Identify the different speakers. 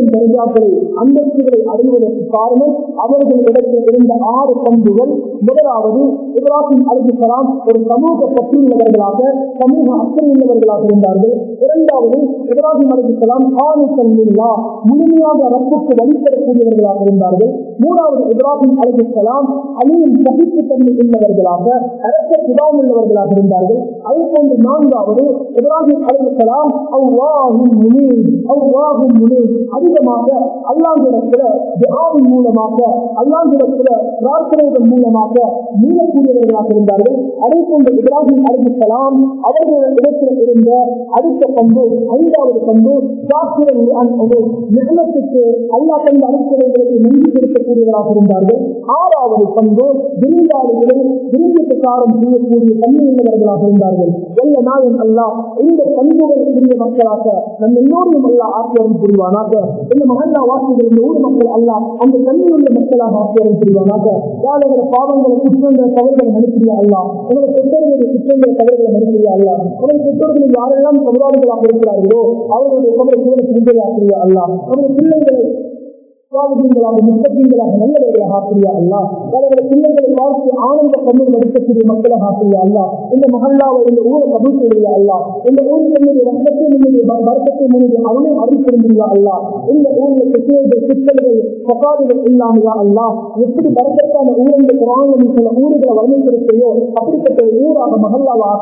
Speaker 1: உயர்வுகளையும் தர்ஜாக்களை அந்தஸ்துகளை அடைவதற்கு காரணம் அவர்களிடத்தில் இருந்த ஆறு பண்புகள். முதலாவது இப்ராஹிம் அலிசலாம் ஒரு சமூக பற்றுள்ளவர்களாக சமூக அக்கறையுள்ளவர்களாக இருந்தார்கள். இரண்டாவது இப்ராஹிம் அலிசலாம் ஆணுல்லா முழுமையாக ரப்புக்கு வழிபடக்கூடியவர்களாக இருந்தார்கள். மூணாவது இப்ராஹிம் அலிசலாம் அலியின் சகிப்பு தன்மை உள்ளவர்களாக அரச சுதாம் உள்ளவர்களாக இருந்தார்கள். அதே போன்று நான்காவது இப்ராஹிம் அலிசலாம் அவ்வாஹும் முனீர் அவ்வாஹும் அது மூலமாக அல்லாஹிடத்துல துஆவின் மூலமாக அல்லாஹிடத்துல பிரார்த்தனைகள் மூலமாக மீளக்கூடியவர்களாக இருந்தார்கள். அதை கொண்டு இப்ராஹிம் அறிவிக்கலாம் அவர்கள் இடத்தில் இருந்த அடுத்த பண்பு ஐந்தாவது பண்பு சாஸ்திரம் நிகழத்துக்கு அல்லா தந்த அடிப்படைகளுக்கு நன்றி செய்யக்கூடியவராக இருந்தார்கள். ஆறாவது பண்பு விருந்தாளிகளை விருந்துக்காரம் செய்யக்கூடிய தன்மை உள்ளவர்களாக இருந்தார்கள். எல்ல நாயன் அல்லாஹ் இந்த பண்புகள் உரிய மக்களாக நம் எல்லோரையும் அல்லாஹ் ஆசிரியரும் புரிவானாக இந்த மகல்லா வாசிகள் இந்த ஊர் மக்கள் அல்லாஹ் அந்த தன்மையுள்ள மக்களாக ஆசிரியரும் புரிவானாக யாரோட பாவங்களை குற்றங்களை தவறுகளை மனுப்பியா அல்லாஹ் உங்களோட பெற்றோர்களுடைய குற்றங்களை தவறுகளை மனுப்பியா அல்லாஹ் உங்களோட பெற்றோர்கள் யாரெல்லாம் சமுதாயங்களாக இருக்கிறார்களோ அவர்களுடைய கவலை கூட புரிஞ்சலாக்கிறியா அல்லாஹ் அவருடைய பிள்ளைகளை சுவாதிகளாக முத்தகங்களாக நல்லவர்களாக ஆக்கிரியா அல்லா அவர்களை பிள்ளைகளை பார்த்து ஆனந்த கண்ணீர் நடிக்கக்கூடிய மக்களாக ஆக்கிரியா அல்லா இந்த மகல்லாவை இந்த ஊரை கபூல் செய்யா அல்லா இந்த ஊருக்கு என்னுடைய ரத்தத்தை என்னுடைய வருத்தத்தை என்னுடைய அருளை அறிவித்திருந்தா அல்லா இந்த ஊரில் குற்றங்கள் சிக்கல்கள் சகாதிகள் இல்லாமையா அல்லா எப்படி வரக்கத்தான ஊரங்கள் குரான் சில ஊர்களை வர்ணித்திருக்கையோ அப்படிப்பட்ட ஊராக மகல்லாவா